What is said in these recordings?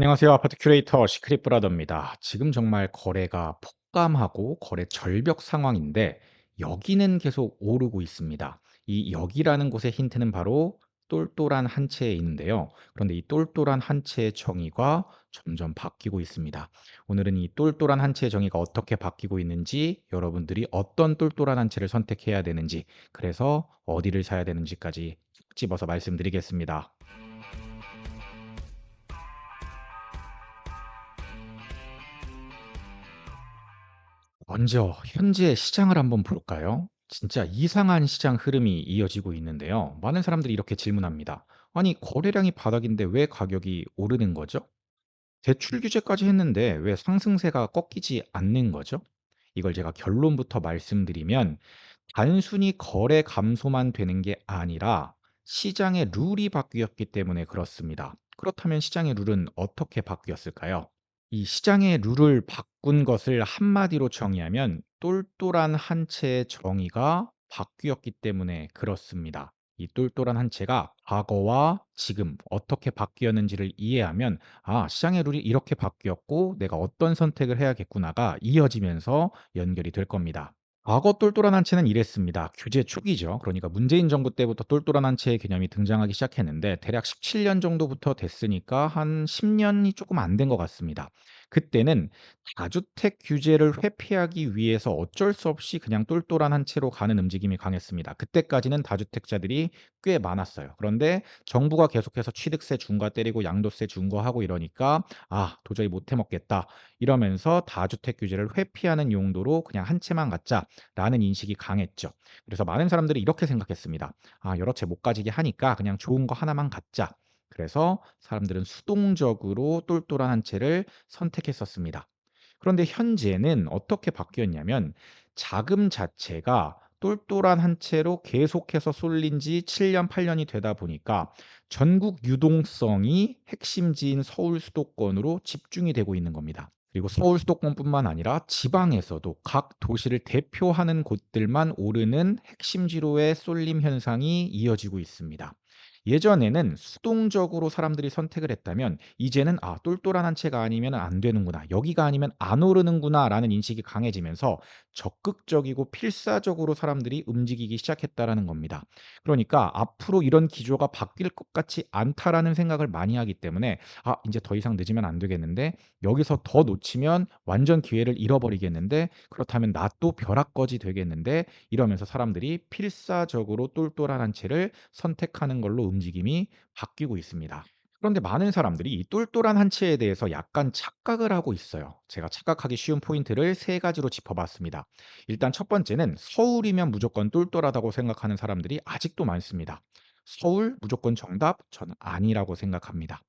안녕하세요. 아파트 큐레이터 시크릿 브라더입니다. 지금 정말 거래가 폭감하고 거래 절벽 상황인데 여기는 계속 오르고 있습니다. 이 여기라는 곳의 힌트는 바로 똘똘한 한 채에 있는데요. 그런데 이 똘똘한 한 채의 정의가 점점 바뀌고 있습니다. 오늘은 이 똘똘한 한 채의 정의가 어떻게 바뀌고 있는지, 여러분들이 어떤 똘똘한 한 채를 선택해야 되는지, 그래서 어디를 사야 되는지까지 쭉 집어서 말씀드리겠습니다. 먼저 현재 시장을 한번 볼까요? 진짜 이상한 시장 흐름이 이어지고 있는데요. 많은 사람들이 이렇게 질문합니다. 아니, 거래량이 바닥인데 왜 가격이 오르는 거죠? 대출 규제까지 했는데 왜 상승세가 꺾이지 않는 거죠? 이걸 제가 결론부터 말씀드리면 단순히 거래 감소만 되는 게 아니라 시장의 룰이 바뀌었기 때문에 그렇습니다. 그렇다면 시장의 룰은 어떻게 바뀌었을까요? 이 시장의 룰을 바꾼 것을 한마디로 정의하면 똘똘한 한 채의 정의가 바뀌었기 때문에 그렇습니다. 이 똘똘한 한 채가 과거와 지금 어떻게 바뀌었는지를 이해하면 아, 시장의 룰이 이렇게 바뀌었고 내가 어떤 선택을 해야겠구나가 이어지면서 연결이 될 겁니다. 과거 똘똘한 한 채는 이랬습니다. 규제 초기죠. 그러니까 문재인 정부 때부터 똘똘한 한 채의 개념이 등장하기 시작했는데 대략 17년 정도부터 됐으니까 한 10년이 조금 안 된 것 같습니다. 그때는 다주택 규제를 회피하기 위해서 어쩔 수 없이 그냥 똘똘한 한 채로 가는 움직임이 강했습니다. 그때까지는 다주택자들이 꽤 많았어요. 그런데 정부가 계속해서 취득세 중과 때리고 양도세 중과하고 이러니까 아, 도저히 못 해먹겠다. 이러면서 다주택 규제를 회피하는 용도로 그냥 한 채만 갖자라는 인식이 강했죠. 그래서 많은 사람들이 이렇게 생각했습니다. 아, 여러 채 못 가지게 하니까 그냥 좋은 거 하나만 갖자. 그래서 사람들은 수동적으로 똘똘한 한 채를 선택했었습니다. 그런데 현재는 어떻게 바뀌었냐면 자금 자체가 똘똘한 한 채로 계속해서 쏠린 지 7년, 8년이 되다 보니까 전국 유동성이 핵심지인 서울 수도권으로 집중이 되고 있는 겁니다. 그리고 서울 수도권뿐만 아니라 지방에서도 각 도시를 대표하는 곳들만 오르는 핵심지로의 쏠림 현상이 이어지고 있습니다. 예전에는 수동적으로 사람들이 선택을 했다면 이제는 '아 똘똘한 한 채가 아니면 안 되는구나. 여기가 아니면 안 오르는구나.'라는 인식이 강해지면서 적극적이고 필사적으로 사람들이 움직이기 시작했다라는 겁니다. 그러니까 '앞으로 이런 기조가 바뀔 것 같지 않다.'라는 생각을 많이 하기 때문에 '아 인제 더 이상 늦으면 안 되겠는데 여기서 더 놓치면 완전 기회를 잃어버리겠는데 그렇다면 나 또 벼락거지 되겠는데.' 이러면서 사람들이 필사적으로 똘똘한 한 채를 선택하는 걸로 움직임이 바뀌고 있습니다. 그런데 많은 사람들이 이 똘똘한 한 채에 대해서 약간 착각을 하고 있어요. 제가 착각하기 쉬운 포인트를 세 가지로 짚어봤습니다. 일단 첫 번째는 서울이면 무조건 똘똘하다고 생각하는 사람들이 아직도 많습니다. 서울 무조건 정답? 저는 아니라고 생각합니다.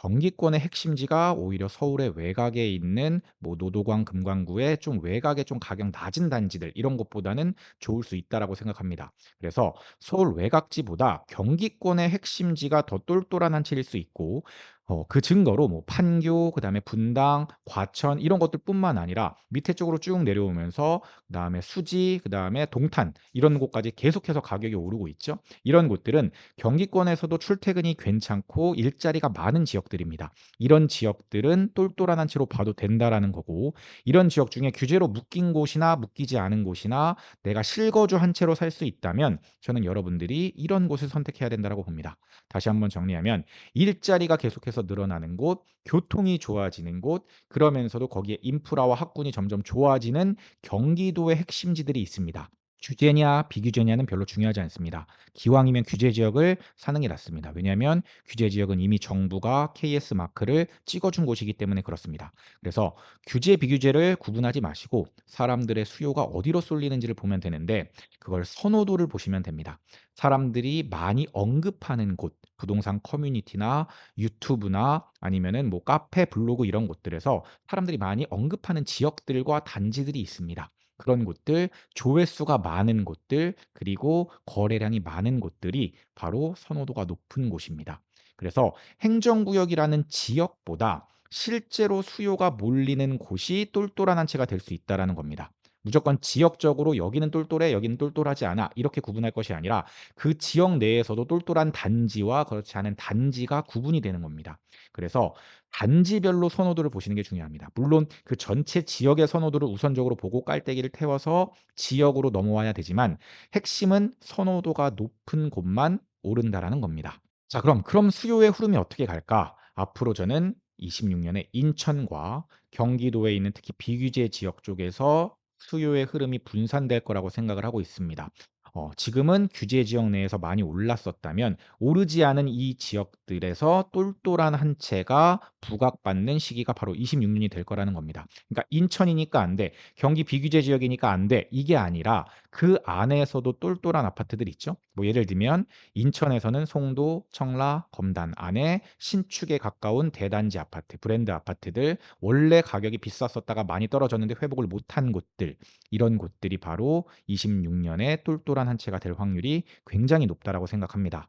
경기권의 핵심지가 오히려 서울의 외곽에 있는 뭐 노도광, 금강구의 좀 외곽에 좀 가격 낮은 단지들 이런 곳보다는 좋을 수 있다라고 생각합니다. 그래서 서울 외곽지보다 경기권의 핵심지가 더 똘똘한 한 채일 수 있고 어 그 증거로 뭐 판교 그다음에 분당, 과천 이런 것들뿐만 아니라 밑에 쪽으로 쭉 내려오면서 그다음에 수지 그다음에 동탄 이런 곳까지 계속해서 가격이 오르고 있죠. 이런 곳들은 경기권에서도 출퇴근이 괜찮고 일자리가 많은 지역들입니다. 이런 지역들은 똘똘한 한 채로 봐도 된다라는 거고 이런 지역 중에 규제로 묶인 곳이나 묶이지 않은 곳이나 내가 실거주 한 채로 살 수 있다면 저는 여러분들이 이런 곳을 선택해야 된다라고 봅니다. 다시 한번 정리하면 일자리가 계속해서 늘어나는 곳, 교통이 좋아지는 곳, 그러면서도 거기에 인프라와 학군이 점점 좋아지는 경기도의 핵심지들이 있습니다. 규제냐 비규제냐는 별로 중요하지 않습니다. 기왕이면 규제 지역을 사는 게 낫습니다. 왜냐하면 규제 지역은 이미 정부가 KS 마크를 찍어준 곳이기 때문에 그렇습니다. 그래서 규제 비규제를 구분하지 마시고 사람들의 수요가 어디로 쏠리는지를 보면 되는데 그걸 선호도를 보시면 됩니다. 사람들이 많이 언급하는 곳, 부동산 커뮤니티나 유튜브나 아니면은 뭐 카페, 블로그 이런 곳들에서 사람들이 많이 언급하는 지역들과 단지들이 있습니다. 그런 곳들, 조회수가 많은 곳들, 그리고 거래량이 많은 곳들이 바로 선호도가 높은 곳입니다. 그래서 행정구역이라는 지역보다 실제로 수요가 몰리는 곳이 똘똘한 한 채가 될 수 있다라는 겁니다. 무조건 지역적으로 여기는 똘똘해, 여기는 똘똘하지 않아 이렇게 구분할 것이 아니라 그 지역 내에서도 똘똘한 단지와 그렇지 않은 단지가 구분이 되는 겁니다. 그래서 단지별로 선호도를 보시는 게 중요합니다. 물론 그 전체 지역의 선호도를 우선적으로 보고 깔때기를 태워서 지역으로 넘어와야 되지만 핵심은 선호도가 높은 곳만 오른다라는 겁니다. 자 그럼, 그럼 수요의 흐름이 어떻게 갈까? 앞으로 저는 26 년에 인천과 경기도에 있는 특히 비규제 지역 쪽에서 수요의 흐름이 분산될 거라고 생각을 하고 있습니다. 어 지금은 규제 지역 내에서 많이 올랐었다면 오르지 않은 이 지역들에서 똘똘한 한 채가 부각받는 시기가 바로 26 년이 될 거라는 겁니다. 그러니까 인천이니까 안 돼. 경기 비규제 지역이니까 안 돼. 이게 아니라 그 안에서도 똘똘한 아파트들 있죠. 뭐 예를 들면 인천에서는 송도, 청라, 검단 안에 신축에 가까운 대단지 아파트, 브랜드 아파트들 원래 가격이 비쌌었다가 많이 떨어졌는데 회복을 못한 곳들 이런 곳들이 바로 26 년에 똘똘한 한 채가 될 확률이 굉장히 높다라고 생각합니다.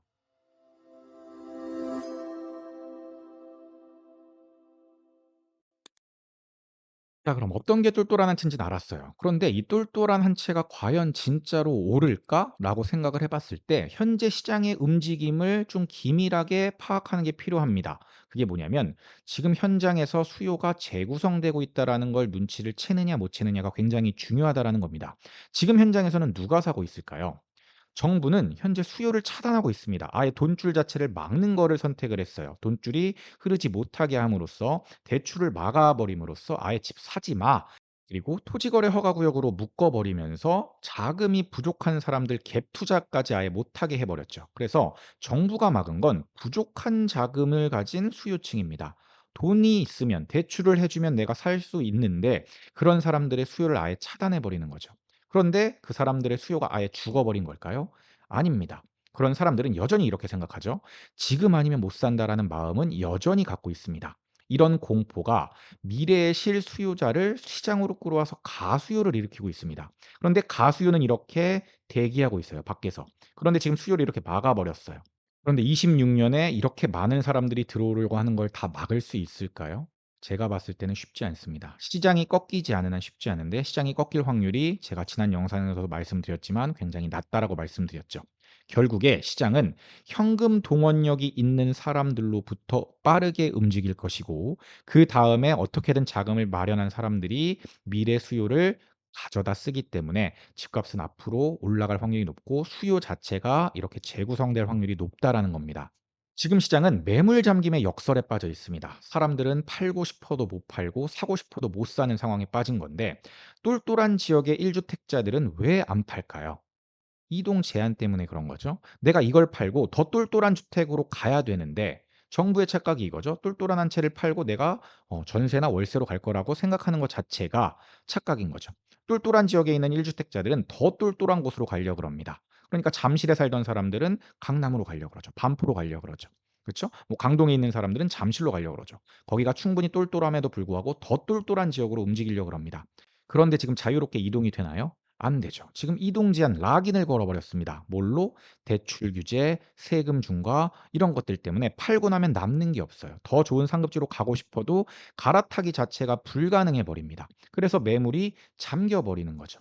자 그럼 어떤 게 똘똘한 한 채인지는 알았어요. 그런데 '이 똘똘한 한 채가 과연 진짜로 오를까?'라고 생각을 해 봤을 때 현재 시장의 움직임을 좀 기밀하게 파악하는 게 필요합니다. 그게 뭐냐면 지금 현장에서 '수요가 재구성되고 있다.'라는 걸 눈치를 채느냐 못 채느냐가 굉장히 중요하다라는 겁니다. 지금 현장에서는 누가 사고 있을까요? 정부는 현재 수요를 차단하고 있습니다. 아예 돈줄 자체를 막는 거를 선택을 했어요. 돈줄이 흐르지 못하게 함으로써 대출을 막아 버림으로써 아예 집 사지 마. 그리고 토지거래 허가 구역으로 묶어 버리면서 자금이 부족한 사람들 갭 투자까지 아예 못하게 해 버렸죠. 그래서 정부가 막은 건 부족한 자금을 가진 수요층입니다. 돈이 있으면 대출을 해 주면 내가 살 수 있는데 그런 사람들의 수요를 아예 차단해 버리는 거죠. 그런데 그 사람들의 수요가 아예 죽어버린 걸까요? 아닙니다. 그런 사람들은 여전히 이렇게 생각하죠. '지금 아니면 못 산다.'라는 마음은 여전히 갖고 있습니다. 이런 공포가 미래의 실수요자를 시장으로 끌어와서 가수요를 일으키고 있습니다. 그런데 가수요는 이렇게 대기하고 있어요, 밖에서. 그런데 지금 수요를 이렇게 막아 버렸어요. 그런데 26 년에 이렇게 많은 사람들이 들어오려고 하는 걸 다 막을 수 있을까요? 제가 봤을 때는 쉽지 않습니다. 시장이 꺾이지 않은 한 쉽지 않은데 시장이 꺾일 확률이 제가 지난 영상에서도 말씀드렸지만 굉장히 낮다라고 말씀드렸죠. 결국에 시장은 현금 동원력이 있는 사람들로부터 빠르게 움직일 것이고 그 다음에 어떻게든 자금을 마련한 사람들이 미래 수요를 가져다 쓰기 때문에 집값은 앞으로 올라갈 확률이 높고 수요 자체가 이렇게 재구성될 확률이 높다라는 겁니다. 지금 시장은 매물 잠김의 역설에 빠져 있습니다. 사람들은 팔고 싶어도 못 팔고 사고 싶어도 못 사는 상황에 빠진 건데 똘똘한 지역의 1주택자들은 왜 안 팔까요? 이동 제한 때문에 그런 거죠. 내가 이걸 팔고 더 똘똘한 주택으로 가야 되는데 정부의 착각이 이거죠. 똘똘한 한 채를 팔고 내가 어 전세나 월세로 갈 거라고 생각하는 것 자체가 착각인 거죠. 똘똘한 지역에 있는 1주택자들은 더 똘똘한 곳으로 가려고 그럽니다. 그러니까 잠실에 살던 사람들은 강남으로 가려고 그러죠. 반포로 가려고 그러죠. 그쵸? 뭐 강동에 있는 사람들은 잠실로 가려고 그러죠. 거기가 충분히 똘똘함에도 불구하고 더 똘똘한 지역으로 움직이려고 합니다. 그런데 지금 자유롭게 이동이 되나요? 안 되죠. 지금 이동 제한 락인을 걸어 버렸습니다. 뭘로? 대출 규제, 세금 중과 이런 것들 때문에 팔고 나면 남는 게 없어요. 더 좋은 상급지로 가고 싶어도 갈아타기 자체가 불가능해 버립니다. 그래서 매물이 잠겨 버리는 거죠.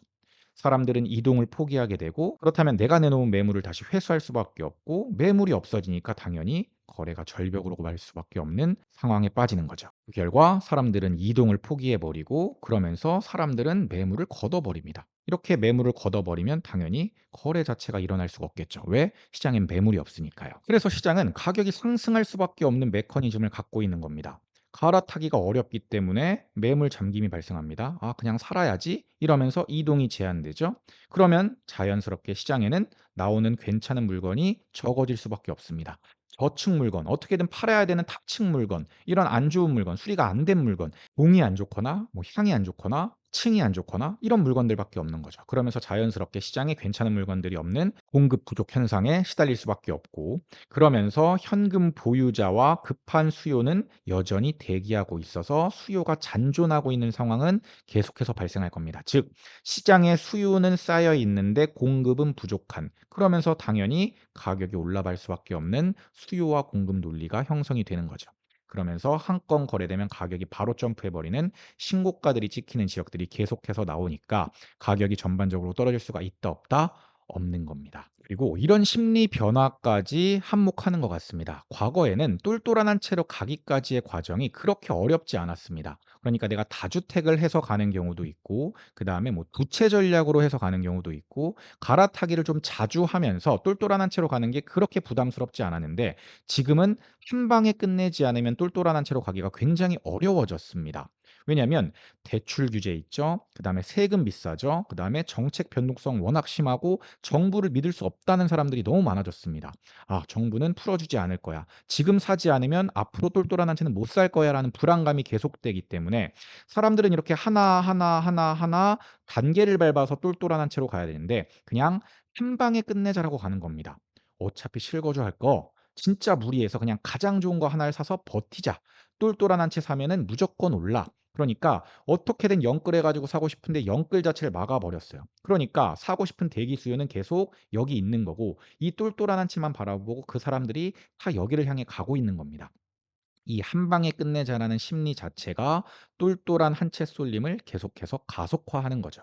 사람들은 이동을 포기하게 되고 그렇다면 내가 내놓은 매물을 다시 회수할 수밖에 없고 매물이 없어지니까 당연히 거래가 절벽으로 갈 수밖에 없는 상황에 빠지는 거죠. 그 결과 사람들은 이동을 포기해 버리고 그러면서 사람들은 매물을 걷어 버립니다. 이렇게 매물을 걷어 버리면 당연히 거래 자체가 일어날 수가 없겠죠. 왜? 시장엔 매물이 없으니까요. 그래서 시장은 가격이 상승할 수밖에 없는 메커니즘을 갖고 있는 겁니다. 갈아타기가 어렵기 때문에 매물 잠김이 발생합니다. '아 그냥 살아야지.' 이러면서 이동이 제한되죠. 그러면 자연스럽게 시장에는 나오는 괜찮은 물건이 적어질 수밖에 없습니다. 저층 물건, 어떻게든 팔아야 되는 탑층 물건, 이런 안 좋은 물건, 수리가 안 된 물건, 공이 안 좋거나 뭐 향이 안 좋거나 층이 안 좋거나 이런 물건들밖에 없는 거죠. 그러면서 자연스럽게 시장에 괜찮은 물건들이 없는 공급 부족 현상에 시달릴 수밖에 없고 그러면서 현금 보유자와 급한 수요는 여전히 대기하고 있어서 수요가 잔존하고 있는 상황은 계속해서 발생할 겁니다. 즉 시장에 수요는 쌓여 있는데 공급은 부족한 그러면서 당연히 가격이 올라갈 수밖에 없는 수요와 공급 논리가 형성이 되는 거죠. 그러면서 한 건 거래되면 가격이 바로 점프해 버리는 신고가들이 찍히는 지역들이 계속해서 나오니까 가격이 전반적으로 떨어질 수가 있다 없다? 없는 겁니다. 그리고 이런 심리 변화까지 한몫하는 것 같습니다. 과거에는 똘똘한 채로 가기까지의 과정이 그렇게 어렵지 않았습니다. 그러니까 내가 다주택을 해서 가는 경우도 있고 그 다음에 뭐 부채 전략으로 해서 가는 경우도 있고 갈아타기를 좀 자주 하면서 똘똘한 채로 가는 게 그렇게 부담스럽지 않았는데 지금은 한 방에 끝내지 않으면 똘똘한 채로 가기가 굉장히 어려워졌습니다. 왜냐하면 대출 규제 있죠. 그 다음에 세금 비싸죠. 그 다음에 정책 변동성 워낙 심하고 정부를 믿을 수 없 다는 사람들이 너무 많아졌습니다. '아 정부는 풀어주지 않을 거야. 지금 사지 않으면 앞으로 똘똘한 한 채는 못 살 거야.'라는 불안감이 계속되기 때문에 사람들은 이렇게 하나 하나, 하나 하나 단계를 밟아서 똘똘한 한 채로 가야 되는데 그냥 '한 방에 끝내자.'라고 가는 겁니다. 어차피 실거주 할 거 진짜 무리해서 그냥 가장 좋은 거 하나를 사서 버티자. 똘똘한 한 채 사면은 무조건 올라. 그러니까 어떻게든 영끌해 가지고 사고 싶은데 영끌 자체를 막아 버렸어요. 그러니까 사고 싶은 대기 수요는 계속 여기 있는 거고 이 똘똘한 한 채만 바라보고 그 사람들이 다 여기를 향해 가고 있는 겁니다. 이 '한 방에 끝내자.'라는 심리 자체가 똘똘한 한 채 쏠림을 계속해서 가속화하는 거죠.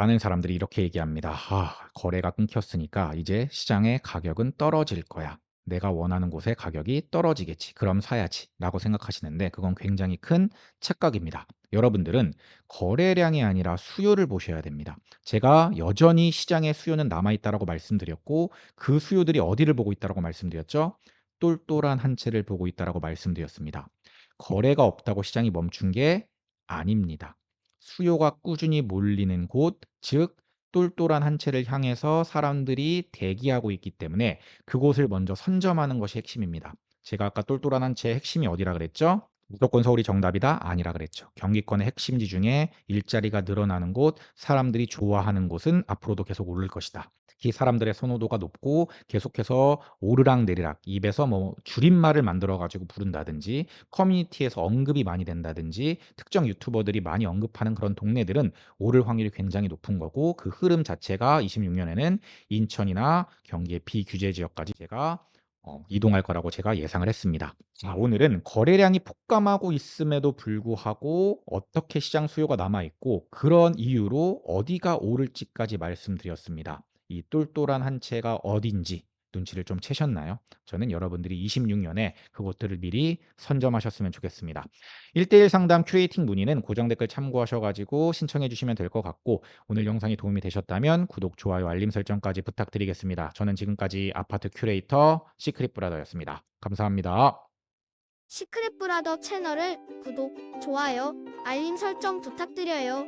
많은 사람들이 이렇게 얘기합니다. "아 거래가 끊겼으니까 이제 시장의 가격은 떨어질 거야. 내가 원하는 곳의 가격이 떨어지겠지. 그럼 사야지."라고 생각하시는데 그건 굉장히 큰 착각입니다. 여러분들은 거래량이 아니라 수요를 보셔야 됩니다. 제가 여전히 "시장에 수요는 남아 있다."라고 말씀드렸고 그 수요들이 어디를 보고 있다라고 말씀드렸죠? "똘똘한 한 채를 보고 있다."라고 말씀드렸습니다. 거래가 없다고 시장이 멈춘 게 아닙니다. 수요가 꾸준히 몰리는 곳 즉 똘똘한 한 채를 향해서 사람들이 대기하고 있기 때문에 그곳을 먼저 선점하는 것이 핵심입니다. 제가 아까 똘똘한 한 채의 핵심이 어디라 그랬죠? 무조건 서울이 정답이다? 아니라 그랬죠. 경기권의 핵심지 중에 일자리가 늘어나는 곳, 사람들이 좋아하는 곳은 앞으로도 계속 오를 것이다. 특히 사람들의 선호도가 높고 계속해서 오르락 내리락 입에서 뭐 줄임말을 만들어 가지고 부른다든지 커뮤니티에서 언급이 많이 된다든지 특정 유튜버들이 많이 언급하는 그런 동네들은 오를 확률이 굉장히 높은 거고 그 흐름 자체가 26 년에는 인천이나 경기의 비규제 지역까지 제가 어 이동할 거라고 제가 예상을 했습니다. 자 오늘은 거래량이 폭감하고 있음에도 불구하고 어떻게 시장 수요가 남아 있고 그런 이유로 어디가 오를지까지 말씀드렸습니다. 이 똘똘한 한 채가 어딘지 눈치를 좀 채셨나요? 저는 여러분들이 26 년에 그것들을 미리 선점하셨으면 좋겠습니다. 1 대1 상담 큐레이팅 문의는 고정 댓글 참고하셔 가지고 신청해 주시면 될 것 같고 오늘 영상이 도움이 되셨다면 구독, 좋아요, 알림 설정까지 부탁드리겠습니다. 저는 지금까지 아파트 큐레이터 시크릿 브라더였습니다. 감사합니다. 시크릿 브라더 채널을 구독, 좋아요, 알림 설정 부탁드려요.